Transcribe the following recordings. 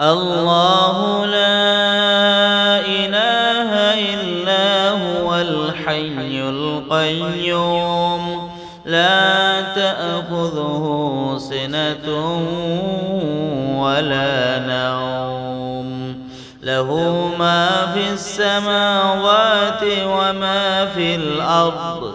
الله لا إله إلا هو الحي القيوم. لا تأخذه سنة ولا نوم. له ما في السماوات وما في الأرض.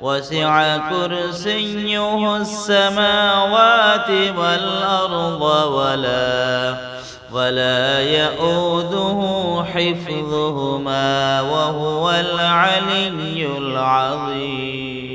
وسع كرسيه السماوات والأرض ولا ولا يؤوده حفظهما وهو العلي العظيم.